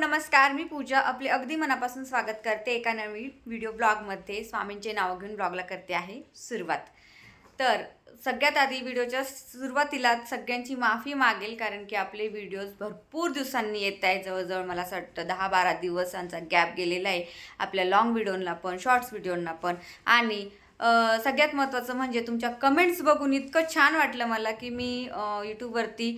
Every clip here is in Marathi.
नमस्कार मी पूजा. आपले अगदी मनापासून स्वागत करते एका नवीन व्हिडिओ ब्लॉगमध्ये स्वामींचे नाव घेऊन ब्लॉगला करते आहे सुरुवात. तर सगळ्यात आधी व्हिडिओच्या सुरुवातीला सगळ्यांची माफी मागेल कारण की आपले व्हिडिओज भरपूर दिवसांनी येत आहे जवळजवळ मला असं वाटतं दहा बारा दिवसांचा गॅप गेलेला आहे. आपल्या लॉंग व्हिडिओंना पण शॉर्ट्स व्हिडिओंना पण. आणि सगळ्यात महत्त्वाचं म्हणजे तुमच्या कमेंट्स बघून इतकं छान वाटलं मला की मी यूट्यूबवरती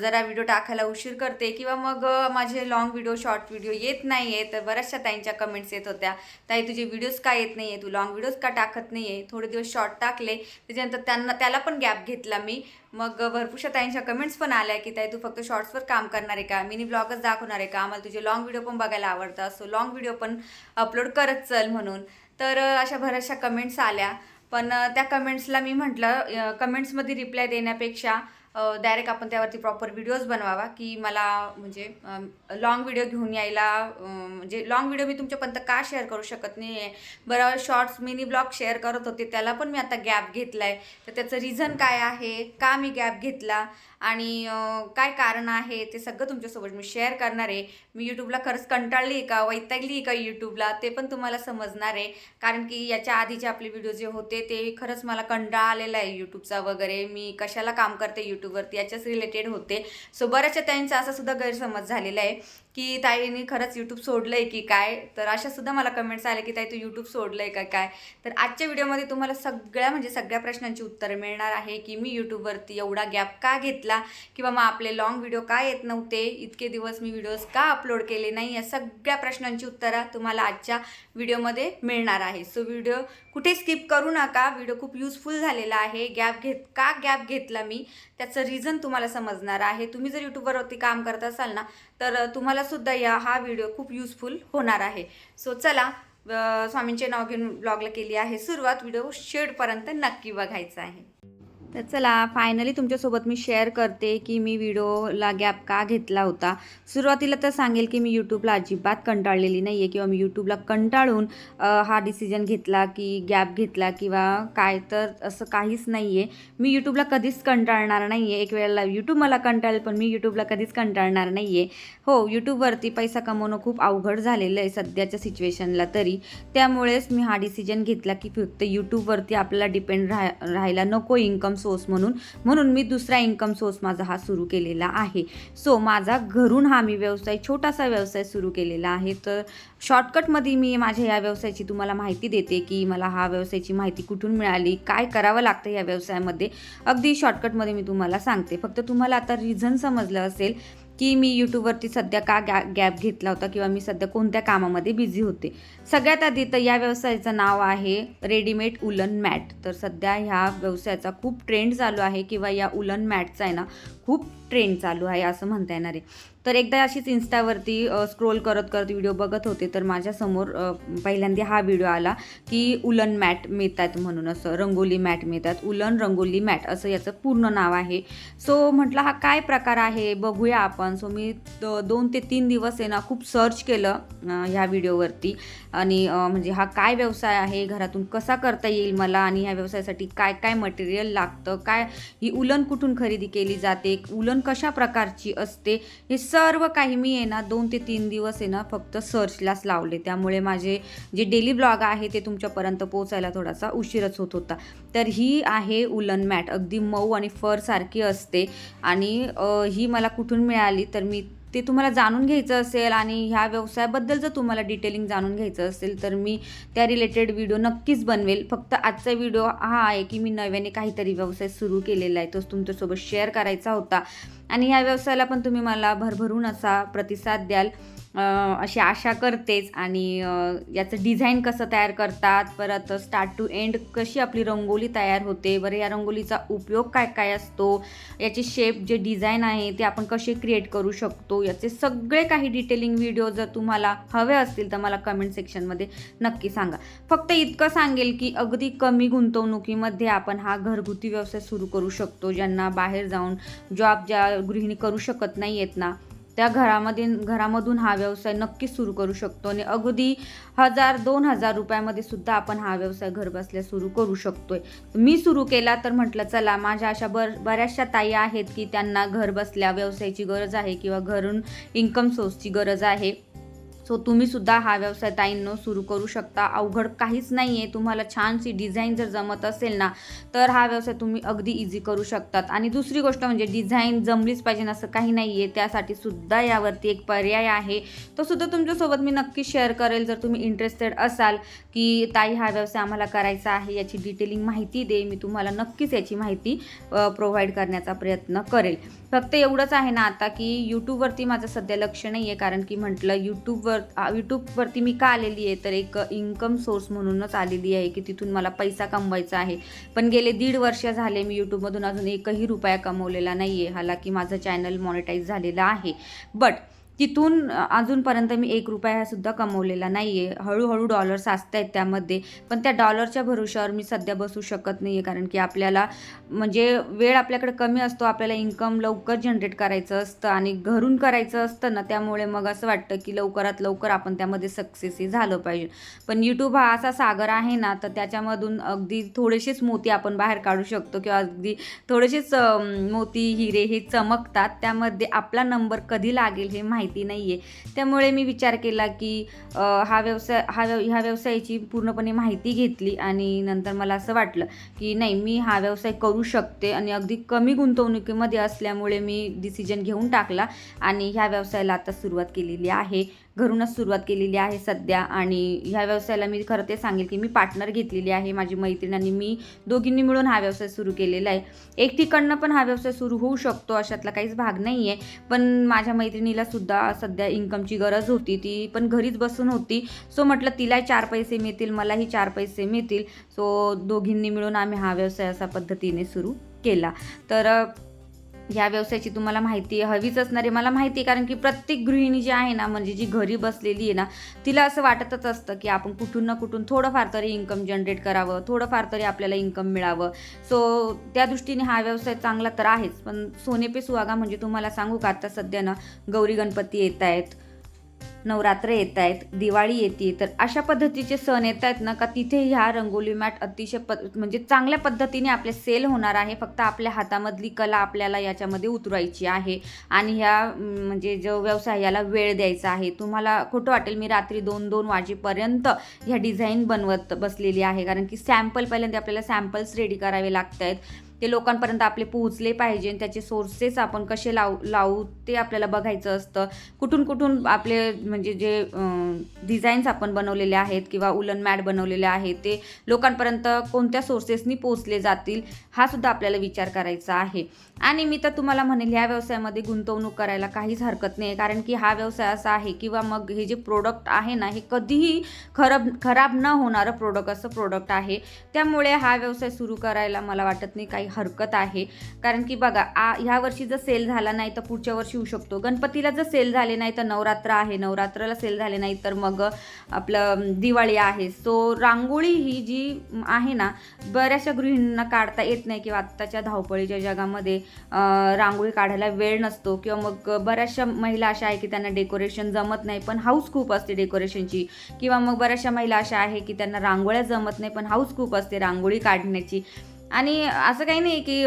जरा व्हिडिओ टाकायला उशीर करते किंवा मग माझे लॉंग व्हिडिओ शॉर्ट व्हिडिओ येत नाही आहे तर बऱ्याचशा ताईंच्या कमेंट्स येत होत्या. ताई तुझे व्हिडिओज का येत नाही आहे तू लॉंग व्हिडिओज का टाकत नाही आहे थोडे दिवस शॉर्ट टाकले त्याच्यानंतर त्यांना त्याला पण गॅप घेतला मी. मग भरपूरशा ताईंच्या कमेंट्स पण आल्या की ताई तू फक्त शॉर्ट्सवर काम करणार आहे का? मिनी ब्लॉगच दाखवणार आहे का? आम्हाला तुझे लॉंग व्हिडिओ पण बघायला आवडतात सो लॉंग व्हिडिओ पण अपलोड करत चल म्हणून. तर अशा बऱ्याचशा कमेंट्स आल्या. पण त्या कमेंट्सला मी म्हटलं कमेंट्समध्ये रिप्लाय देण्यापेक्षा डायरेक्ट आपण त्यावरती प्रॉपर व्हिडिओज बनवावा की मला म्हणजे लॉंग व्हिडिओ घेऊन यायला म्हणजे लॉंग व्हिडिओ मी तुमच्यापर्यंत का शेअर करू शकत नाही आहे बरं शॉर्ट्स मिनी ब्लॉग शेअर करत होते त्याला पण मी आता गॅप घेतला आहे तर त्याचं रिझन काय आहे? का मी गॅप घेतला? आणि काय कारण आहे ते सगळं तुमच्यासोबत मी शेअर करणार आहे. मी यूट्यूबला खरंच कंटाळली आहे का? वैतागली आहे का यूट्यूबला ते पण तुम्हाला समजणार आहे. कारण की याच्या आधीचे आपले व्हिडिओ जे होते ते खरंच मला कंटाळा आलेला आहे यूट्यूबचा वगैरे. मी कशाला काम करते यूट्यूबवरती याच्याच रिलेटेड होते. सो बऱ्याचशा त्यांचा असा सुद्धा गैरसमज झालेला आहे. की ताईने खरंच यूट्यूब सोडलं आहे की काय? तर अशा सुद्धा मला कमेंट्स आल्या की ताई तू यूट्यूब सोडलं आहे का काय? तर आजच्या व्हिडिओमध्ये तुम्हाला सगळ्या म्हणजे सगळ्या प्रश्नांची उत्तरं मिळणार आहे की मी यूट्यूबवरती एवढा गॅप का घेतला? किंवा मग आपले लॉंग व्हिडिओ का येत नव्हते? इतके दिवस मी व्हिडिओज का अपलोड केले नाही? या सगळ्या प्रश्नांची उत्तरं तुम्हाला आजच्या व्हिडिओमध्ये मिळणार आहे. सो व्हिडिओ कुठे स्किप करू नका. व्हिडिओ खूप यूजफुल झालेला आहे. गॅप घेत का गॅप घेतला मी? त्याचं रिझन तुम्हाला समजणार आहे. तुम्ही जर यूट्यूबवरती काम करत असाल ना तर तुम्हालासुद्धा या हा व्हिडिओ खूप यूजफुल होणार आहे. सो चला स्वामींचे नाव घेऊन ब्लॉगला केली आहे सुरुवात. व्हिडिओ शेडपर्यंत नक्की बघायचा आहे. तर चला फायनली तुमच्यासोबत मी शेअर करते की मी व्हिडिओला गॅप का घेतला होता. सुरुवातीला तर सांगेल की मी यूट्यूबला अजिबात कंटाळलेली नाही आहे किंवा मी यूट्यूबला कंटाळून हा डिसिजन घेतला की गॅप घेतला किंवा काय तर असं काहीच नाही आहे मी यूट्यूबला कधीच कंटाळणार नाही आहे एक वेळेला यूट्यूब मला कंटाळेल पण मी यूट्यूबला कधीच कंटाळणार नाही आहे हो यूट्यूबवरती पैसा कमवणं खूप अवघड झालेलं आहे सध्याच्या सिच्युएशनला तरी. त्यामुळेच मी हा डिसिजन घेतला की फक्त यूट्यूबवरती आपल्याला डिपेंड राह राहायला नको इन्कम सोर्स म्हणून. म्हणून मी दुसरा इन्कम सोर्स माझा हा सुरू केलेला आहे. सो माझा घरून हा मी व्यवसाय छोटासा व्यवसाय सुरू केलेला आहे. तर शॉर्टकटमध्ये मी माझ्या या व्यवसायाची तुम्हाला माहिती देते की मला हा व्यवसायाची माहिती कुठून मिळाली काय करावं लागतं या व्यवसायामध्ये. अगदी शॉर्टकटमध्ये मी तुम्हाला सांगते. फक्त तुम्हाला आता रिझन समजलं असेल की मी यूट्यूबवरती सध्या का गॅ गॅप घेतला होता किंवा मी सध्या कोणत्या कामामध्ये बिझी होते? सगळ्यात आधी तर या व्यवसायाचं नाव आहे रेडीमेड उलन मॅट. तर सध्या ह्या व्यवसायाचा खूप ट्रेंड चालू आहे किंवा या उलन मॅटचा आहे ना खूप ट्रेंड चालू आहे असं म्हणता येणार आहे. तर एकदा अशीच इन्स्टावरती स्क्रोल करत करत व्हिडिओ बघत होते तर माझ्यासमोर पहिल्यांदा हा व्हिडिओ आला की उलन मॅट मिळतात म्हणून असं रंगोली मॅट मिळतात. उलन रंगोली मॅट असं याचं पूर्ण नाव आहे. सो म्हटलं हा काय प्रकार आहे? बघूया आपण. सो मी दोन ते तीन दिवस आहे ना खूप सर्च केलं ह्या व्हिडिओवरती आणि म्हणजे हा काय व्यवसाय आहे? घरातून कसा करता येईल मला? आणि ह्या व्यवसायासाठी काय काय मटेरियल लागतं? काय ही उलन कुठून खरेदी केली जाते? उलन कशा प्रकारची असते? हे सर्व काही मी आहे ना दोन ते तीन दिवस आहे ना फक्त सर्चलाच लावले. त्यामुळे माझे जे डेली ब्लॉग आहे ते तुमच्यापर्यंत पोचायला थोडासा उशीरच होत होता. तर ही आहे उलन मॅट. अगदी मऊ आणि फरसारखी असते. आणि ही मला कुठून मिळाली तर मी ते तुम्हाला जाणून घ्यायचं असेल आणि ह्या व्यवसायाबद्दल जर तुम्हाला डिटेलिंग जाणून घ्यायचं असेल तर मी त्या रिलेटेड व्हिडिओ नक्कीच बनवेल. फक्त आजचा व्हिडिओ हा आहे की मी नव्याने काहीतरी व्यवसाय सुरू केलेला आहे तोच तुमच्यासोबत शेअर करायचा होता. आणि ह्या व्यवसायाला पण तुम्ही मला भरभरून असा प्रतिसाद द्याल. अशी आशा करतेच आणि याचं डिझाईन कसं तयार करतात परत स्टार्ट टू एंड कशी आपली रंगोली तयार होते बरं या रंगोलीचा उपयोग काय काय असतो याचे शेप जे डिझाईन आहे ते आपण कसे क्रिएट करू शकतो याचे सगळे काही डिटेलिंग व्हिडिओ जर तुम्हाला हवे असतील तर मला कमेंट सेक्शनमध्ये नक्की सांगा. फक्त इतकं सांगेल की अगदी कमी गुंतवणुकीमध्ये आपण हा घरगुती व्यवसाय सुरू करू शकतो ज्यांना बाहेर जाऊन जॉब ज्या गृहिणी करू शकत नाही आहेत ना त्या घरामध्ये घरामधून हा व्यवसाय नक्कीच सुरू करू शकतो. आणि अगदी हजार दोन हजार रुपयामध्ये सुद्धा आपण हा व्यवसाय घरबसल्या सुरू करू शकतोय. मी सुरू केला तर म्हटलं चला माझ्या अशा बर बऱ्याचशा ताई आहेत की त्यांना घर बसल्या व्यवसायाची गरज आहे किंवा घरून इन्कम सोर्सची गरज आहे. सो तुम्हीसुद्धा हा व्यवसाय ताईंनो सुरू करू शकता. अवघड काहीच नाही आहे तुम्हाला छानशी डिझाईन जर जमत असेल ना तर हा व्यवसाय तुम्ही अगदी इझी करू शकतात. आणि दुसरी गोष्ट म्हणजे डिझाईन जमलीच पाहिजे असं काही नाही आहे त्यासाठी सुद्धा यावरती एक पर्याय आहे. तो सुद्धा तुमच्यासोबत मी नक्की शेअर करेल. जर तुम्ही इंटरेस्टेड असाल की ताई हा व्यवसाय आम्हाला करायचा आहे याची डिटेलिंग माहिती दे. मी तुम्हाला नक्कीच याची माहिती प्रोव्हाइड करण्याचा प्रयत्न करेल. फक्त एवढंच आहे ना आता की यूट्यूबवरती माझं सध्या लक्ष नाही आहे कारण की म्हटलं यूट्यूबवर यूट्यूबवरती मी का आलेली आहे? तर एक इन्कम सोर्स म्हणूनच आलेली आहे की तिथून मला पैसा कमवायचा आहे. पण गेले दीड वर्ष झाले मी यूट्यूबमधून अजून एकही रुपया कमवलेला नाही आहे हालाकी माझं चॅनल मॉनिटाईज झालेलं आहे. बट तिथून अजूनपर्यंत मी एक रुपया सुद्धा कमवलेला नाही आहे हळूहळू डॉलर्स असत आहेत त्यामध्ये. पण त्या डॉलरच्या भरोशावर मी सध्या बसू शकत नाही आहे कारण की आपल्याला म्हणजे वेळ आपल्याकडे कमी असतो आपल्याला इन्कम लवकर जनरेट करायचं असतं आणि घरून करायचं असतं ना त्यामुळे मग असं वाटतं की लवकरात लवकर आपण त्यामध्ये सक्सेसही झालं पाहिजे. पण यूट्यूब हा असा सागर आहे ना तर त्याच्यामधून अगदी थोडेसेच मोती आपण बाहेर काढू शकतो किंवा अगदी थोडेसेच मोती हिरे हे चमकतात. त्यामध्ये आपला नंबर कधी लागेल हे माहिती नाही आहे त्यामुळे मी विचार केला की हा व्यवसाय हा व्यव ह्या व्यवसायाची पूर्णपणे माहिती घेतली आणि नंतर मला असं वाटलं की नाही मी हा व्यवसाय करू शकते आणि अगदी कमी गुंतवणुकीमध्ये असल्यामुळे मी डिसिजन घेऊन टाकला आणि ह्या व्यवसायाला आता सुरुवात केलेली आहे. घरूनच सुरुवात केलेली आहे सध्या आणि ह्या व्यवसायाला मी खरं ते सांगेल की मी पार्टनर घेतलेली आहे माझी मैत्रीण आणि मी दोघींनी मिळून हा व्यवसाय सुरू केलेला आहे. एकटीकडनं पण हा व्यवसाय सुरू होऊ शकतो अशातला काहीच भाग नाही आहे पण माझ्या मैत्रिणीला सुद्धा सध्या इन्कमची गरज होती ती पण घरीच बसून होती. सो म्हटलं तिलाही चार पैसे मिळतील मलाही चार पैसे मिळतील. सो दोघींनी मिळून आम्ही हा व्यवसाय असा पद्धतीने सुरू केला. तर ह्या व्यवसायाची तुम्हाला माहिती हवीच असणार आहे. मला माहिती आहे कारण की प्रत्येक गृहिणी जी आहे ना म्हणजे जी घरी बसलेली आहे ना तिला असं वाटतच असतं की आपण कुठून ना कुठून थोडंफार तरी इन्कम जनरेट करावं थोडंफार तरी आपल्याला इन्कम मिळावं. सो त्या दृष्टीने हा व्यवसाय चांगला तर आहेच पण सोने पे सुहागा म्हणजे तुम्हाला सांगू का आता सध्या ना गौरी गणपती येत आहेत. नवरात्र येत आहेत दिवाळी येते तर अशा पद्धतीचे सण येत आहेत ना का तिथे ह्या रंगोली मॅट अतिशय प म्हणजे चांगल्या पद्धतीने आपले सेल होणार आहे फक्त आपल्या हातामधली कला आपल्याला याच्यामध्ये उतरवायची आहे आणि ह्या म्हणजे जो व्यवसाय याला वेळ द्यायचा आहे. तुम्हाला खोटं वाटेल मी रात्री दोन दोन वाजेपर्यंत ह्या डिझाईन बनवत बसलेली आहे. कारण की सॅम्पल पहिल्यांदा आपल्याला सॅम्पल्स रेडी करावे लागत आहेत ते लोकांपर्यंत आपले पोहोचले पाहिजे त्याचे सोर्सेस आपण कसे लावू लावू ते आपल्याला बघायचं असतं. कुठून कुठून आपले म्हणजे जे डिझाईन्स आपण बनवलेले आहेत किंवा उलन मॅट बनवलेले आहेत ते लोकांपर्यंत कोणत्या सोर्सेसनी पोचले जातील हा सुद्धा आपल्याला विचार करायचा आहे. आणि मी तर तुम्हाला म्हणेल ह्या व्यवसायामध्ये गुंतवणूक करायला काहीच हरकत नाही कारण की हा व्यवसाय असा आहे किंवा मग हे जे प्रोडक्ट आहे ना हे कधीही खराब खराब न होणारं प्रोडक्ट असं प्रोडक्ट आहे. त्यामुळे हा व्यवसाय सुरू करायला मला वाटत नाही काही हरकत आहे. कारण की बघा आ ह्या वर्षी जर सेल झाला नाही तर पुढच्या वर्षी होऊ शकतो. गणपतीला जर सेल झाले नाही तर नवरात्र आहे. नवरात्राला सेल झाले नाही तर मग आपलं दिवाळी आहे. सो रांगोळी ही जी आहे ना बऱ्याचशा गृहिणींना काढता येत नाही किंवा आत्ताच्या धावपळीच्या जगामध्ये रांगोळी काढायला वेळ नसतो किंवा मग बऱ्याचशा महिला अशा आहे की त्यांना डेकोरेशन जमत नाही पण हाऊस खूप असते डेकोरेशनची किंवा मग बऱ्याचशा महिला अशा आहे की त्यांना रांगोळ्या जमत नाही पण हाऊस खूप असते रांगोळी काढण्याची. आणि असं काही नाही की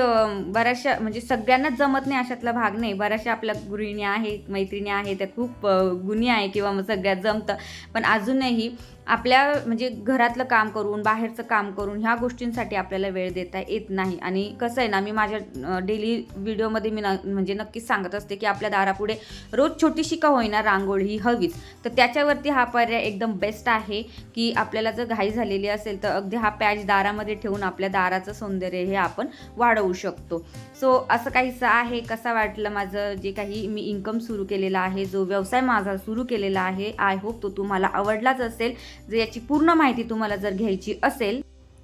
बऱ्याचशा म्हणजे सगळ्यांनाच जमत नाही अशातला भाग नाही. बऱ्याचशा आपल्या गृहिणी आहेत मैत्रिणी आहे त्या खूप गुणी आहे किंवा मग सगळ्यात जमतं. पण अजूनही आपल्या म्हणजे घरातलं काम करून बाहेरचं काम करून ह्या गोष्टींसाठी आपल्याला वेळ देता येत नाही. आणि कसं आहे ना मी माझ्या डेली व्हिडिओमध्ये मी न म्हणजे नक्कीच सांगत असते की आपल्या दारापुढे रोज छोटीशी का होईना रांगोळी ही हवीच. तर त्याच्यावरती हा पर्याय एकदम बेस्ट आहे की आपल्याला जर घाई झालेली असेल तर अगदी हा पॅच दारामध्ये ठेवून आपल्या दाराचं सौंदर्य हे आपण वाढवू शकतो. सो असं काहीसं आहे? कसा वाटलं माझं जे काही मी इन्कम सुरू केलेला आहे? जो व्यवसाय माझा सुरू केलेला आहे आय होप तो तुम्हाला आवडलाच असेल. जर याची पूर्ण माहिती तुम्हाला जर घ्यायची असेल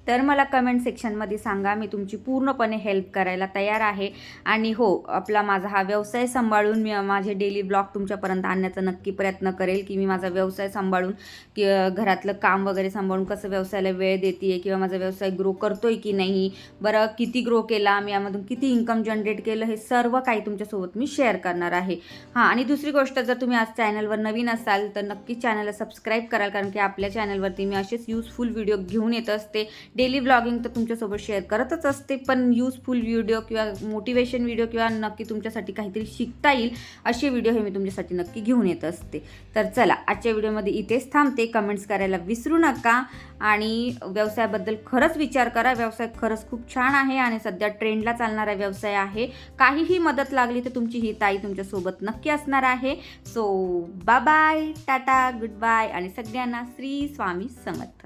तर मला कमेंट सेक्शनमध्ये सांगा मी तुमची पूर्णपणे हेल्प करायला तयार आहे. आणि हो आपला माझा हा व्यवसाय सांभाळून मी माझे डेली ब्लॉग तुमच्यापर्यंत आणण्याचा नक्की प्रयत्न करेल की मी माझा व्यवसाय सांभाळून की घरातलं काम वगैरे सांभाळून कसं व्यवसायाला वेळ देते किंवा माझा व्यवसाय ग्रो करतोय की नाही बरं किती ग्रो केला मी यामधून किती इन्कम जनरेट केलं हे सर्व काही तुमच्यासोबत मी शेअर करणार आहे. हां आणि दुसरी गोष्ट जर तुम्ही आज चॅनलवर नवीन असाल तर नक्की चॅनलला सबस्क्राईब कराल कारण की आपल्या चॅनलवरती मी असेच युजफुल व्हिडिओ घेऊन येत असते. डेली ब्लॉगिंग तर तुमच्यासोबत शेअर करतच असते पण यूजफुल व्हिडिओ किंवा मोटिवेशन व्हिडिओ किंवा नक्की तुमच्यासाठी काहीतरी शिकता येईल असे व्हिडिओ हे मी तुमच्यासाठी नक्की घेऊन येत असते. तर चला आजच्या व्हिडिओमध्ये इथेच थांबते. कमेंट्स करायला विसरू नका आणि व्यवसायाबद्दल खरंच विचार करा. व्यवसाय खरंच खूप छान आहे आणि सध्या ट्रेंडला चालणारा व्यवसाय आहे. काहीही मदत लागली तर तुमची ही ताई तुमच्यासोबत नक्की असणार आहे. So bye tata good bye आणि सगळ्यांना श्री स्वामी समर्थ.